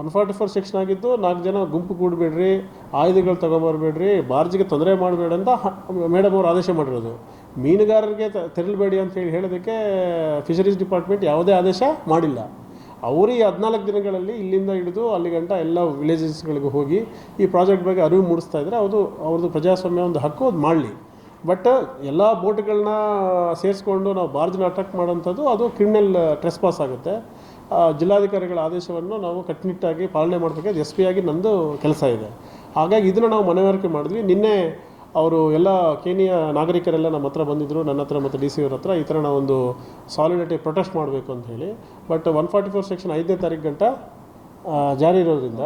One forty four section ಆಗಿದ್ದು, ನಾಲ್ಕು ಜನ ಗುಂಪು ಕೂಡಬೇಡ್ರಿ, ಆಯುಧಗಳು ತೊಗೊಂಬರ್ಬೇಡ್ರಿ, ಬಾರ್ಜಿಗೆ ತೊಂದರೆ ಮಾಡಬೇಡ ಅಂತ ಮೇಡಮ್ ಅವರು ಆದೇಶ ಮಾಡಿರೋದು. ಮೀನುಗಾರರಿಗೆ ತೆರಳಬೇಡಿ ಅಂತ ಹೇಳಿ ಹೇಳೋದಕ್ಕೆ ಫಿಷರೀಸ್ ಡಿಪಾರ್ಟ್ಮೆಂಟ್ ಯಾವುದೇ ಆದೇಶ ಮಾಡಿಲ್ಲ. ಅವರು ಈ ಹದಿನಾಲ್ಕು ದಿನಗಳಲ್ಲಿ ಇಲ್ಲಿಂದ ಹಿಡಿದು ಅಲ್ಲಿ ಗಂಟ ಎಲ್ಲ ವಿಲೇಜಸ್ಗಳಿಗೆ ಹೋಗಿ ಈ ಪ್ರಾಜೆಕ್ಟ್ ಬಗ್ಗೆ ಅರಿವು ಮೂಡಿಸ್ತಾ ಇದ್ದರೆ ಅದು ಅವ್ರದ್ದು ಪ್ರಜಾಸ್ವಾಮ್ಯ ಒಂದು ಹಕ್ಕು, ಅದು ಮಾಡಲಿ. ಬಟ್ ಎಲ್ಲ ಬೋಟ್ಗಳನ್ನ ಸೇರಿಸ್ಕೊಂಡು ನಾವು ಬಾರ್ಜಿನ ಅಟ್ಯಾಕ್ ಮಾಡೋಂಥದ್ದು ಅದು ಕ್ರಿಮಿನಲ್ ಟ್ರೆಸ್ ಪಾಸ್ ಆಗುತ್ತೆ. ಜಿಲ್ಲಾಧಿಕಾರಿಗಳ ಆದೇಶವನ್ನು ನಾವು ಕಟ್ಟುನಿಟ್ಟಾಗಿ ಪಾಲನೆ ಮಾಡಬೇಕಾದ್ರೆ ಎಸ್ ಪಿ ಆಗಿ ನಂದು ಕೆಲಸ ಇದೆ. ಹಾಗಾಗಿ ಇದನ್ನು ನಾವು ಮನವರಿಕೆ ಮಾಡಿದ್ವಿ. ನಿನ್ನೆ ಅವರು ಎಲ್ಲ ಕೇನಿಯ ನಾಗರಿಕರೆಲ್ಲ ನಮ್ಮ ಹತ್ರ ಬಂದಿದ್ದರು ನನ್ನ ಹತ್ರ ಮತ್ತು ಡಿ ಸಿ ಅವ್ರ ಹತ್ರ ಈ ಥರ ನಾವೊಂದು ಸಾಲಿಡಿಟಿ ಪ್ರೊಟೆಸ್ಟ್ ಮಾಡಬೇಕು ಅಂತ ಹೇಳಿ. But one forty four section ಐದನೇ ತಾರೀಕು ಗಂಟ ಜಾರಿ ಇರೋದ್ರಿಂದ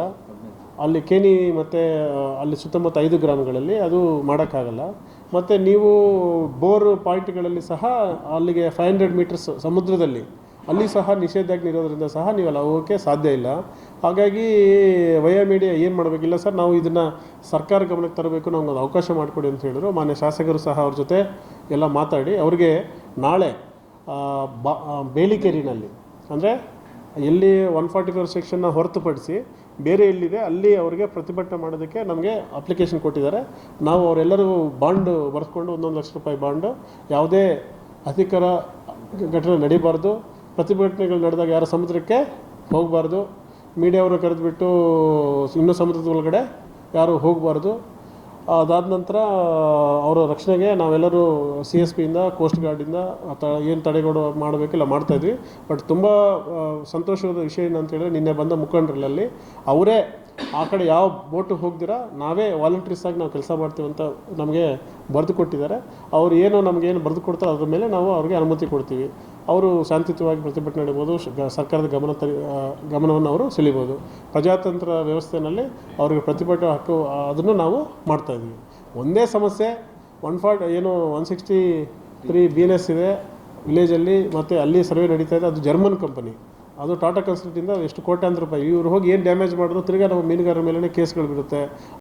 ಅಲ್ಲಿ ಕೇನಿ ಮತ್ತು ಅಲ್ಲಿ ಸುತ್ತಮುತ್ತ ಐದು ಗ್ರಾಮಗಳಲ್ಲಿ ಅದು ಮಾಡೋಕ್ಕಾಗಲ್ಲ. ಮತ್ತು ನೀವು ಬೋರ್ ಪಾಯಿಂಟ್ಗಳಲ್ಲಿ ಸಹ ಅಲ್ಲಿಗೆ ಫೈವ್ ಹಂಡ್ರೆಡ್ ಮೀಟರ್ಸ್ ಸಮುದ್ರದಲ್ಲಿ ಅಲ್ಲಿ ಸಹ ನಿಷೇಧಾಜ್ಞೆ ಇರೋದ್ರಿಂದ ಸಹ ನೀವು ಅಲ್ಲಿ ಹೋಗೋಕ್ಕೆ ಸಾಧ್ಯ ಇಲ್ಲ. ಹಾಗಾಗಿ ವಯ ಮೀಡಿಯಾ ಏನು ಮಾಡಬೇಕಿಲ್ಲ ಸರ್, ನಾವು ಇದನ್ನು ಸರ್ಕಾರ ಗಮನಕ್ಕೆ ತರಬೇಕು ನಮ್ಗೆ ಒಂದು ಅವಕಾಶ ಮಾಡಿಕೊಡಿ ಅಂತ ಹೇಳಿದ್ರು. ಮಾನ್ಯ ಶಾಸಕರು ಸಹ ಅವ್ರ ಜೊತೆ ಎಲ್ಲ ಮಾತಾಡಿ, ಅವ್ರಿಗೆ ನಾಳೆ ಬಾ ಬೇಲಿಕೇರಿನಲ್ಲಿ, ಅಂದರೆ ಎಲ್ಲಿ ಒನ್ ಫಾರ್ಟಿ ಫೋರ್ ಸೆಕ್ಷನ್ನ ಹೊರತುಪಡಿಸಿ ಬೇರೆ ಎಲ್ಲಿದೆ, ಅಲ್ಲಿ ಅವರಿಗೆ ಪ್ರತಿಭಟನೆ ಮಾಡೋದಕ್ಕೆ ನಮಗೆ ಅಪ್ಲಿಕೇಶನ್ ಕೊಟ್ಟಿದ್ದಾರೆ. ನಾವು ಅವರೆಲ್ಲರೂ ಬಾಂಡ್ ಬರೆಸ್ಕೊಂಡು ಒಂದೊಂದು ಲಕ್ಷ ರೂಪಾಯಿ ಬಾಂಡು ಯಾವುದೇ ಅಧಿಕಾರ ಘಟನೆ ನಡೀಬಾರ್ದು. ಪ್ರತಿಭಟನೆಗಳು ನಡೆದಾಗ ಯಾರು ಸಮುದ್ರಕ್ಕೆ ಹೋಗಬಾರ್ದು? ಮೀಡಿಯಾವರು ಕರೆದುಬಿಟ್ಟು ಇನ್ನೂ ಸಮುದ್ರದ ಒಳಗಡೆ ಯಾರು ಹೋಗಬಾರ್ದು? ಅದಾದ ನಂತರ ಅವರ ರಕ್ಷಣೆಗೆ ನಾವೆಲ್ಲರೂ ಸಿ ಎಸ್ ಪಿಯಿಂದ ಕೋಸ್ಟ್ ಗಾರ್ಡಿಂದ ತ, ಏನು ತಡೆಗೋಡು ಮಾಡಬೇಕಿಲ್ಲ ಮಾಡ್ತಾಯಿದ್ವಿ ಬಟ್ ತುಂಬ ಸಂತೋಷದ ವಿಷಯ ಏನಂತ ಹೇಳಿದ್ರೆ, ನಿನ್ನೆ ಬಂದ ಮುಖಂಡರಲ್ಲಿ, ಅವರೇ ಆ ಕಡೆ ಯಾವ ಬೋಟು ಹೋಗ್ದಿರಾ, ನಾವೇ ವಾಲಂಟ್ರೀಸ್ ಆಗಿ ನಾವು ಕೆಲಸ ಮಾಡ್ತೀವಿ ಅಂತ ನಮಗೆ ಬರೆದು ಕೊಟ್ಟಿದ್ದಾರೆ. ಅವ್ರು ಏನು ನಮಗೇನು ಬರೆದು ಕೊಡ್ತಾರೋ ಅದ್ರ ಮೇಲೆ ನಾವು ಅವ್ರಿಗೆ ಅನುಮತಿ ಕೊಡ್ತೀವಿ. ಅವರು ಶಾಂತಿಯುತವಾಗಿ ಪ್ರತಿಭಟನೆ ನಡೆಯಬಹುದು ಶ- ಸರ್ಕಾರದ ಗಮನ ತರಿ ಗಮನವನ್ನು ಅವರು ಸೆಳಿಬೋದು. ಪ್ರಜಾತಂತ್ರ ವ್ಯವಸ್ಥೆಯಲ್ಲಿ ಅವ್ರಿಗೆ ಪ್ರತಿಭಟನೆ ಹಕ್ಕು ಅದನ್ನು ನಾವು ಮಾಡ್ತಾಯಿದ್ವಿ ಒಂದೇ ಸಮಸ್ಯೆ ಒನ್ ಫಾರ್ಟ್ ಏನು one sixty three B N S ಇದೆ ವಿಲೇಜಲ್ಲಿ ಮತ್ತು ಅಲ್ಲಿ ಸರ್ವೆ ನಡೀತಾ ಇದೆ, ಅದು ಜರ್ಮನ್ ಕಂಪನಿ ಅದು ಟಾಟಾ ಕನ್ಸಲ್ಟಿಂದ ಎಷ್ಟು ಕೋಟ್ಯಾಂತರ ರೂಪಾಯಿ, ಇವ್ರು ಹೋಗಿ ಏನು ಡ್ಯಾಮೇಜ್ ಮಾಡಿದ್ರು, ತಿರ್ಗಾ ನಮ್ಮ ಮೀನುಗಾರರ ಮೇಲೇ ಕೇಸ್ಗಳು ಬಿಡುತ್ತೆ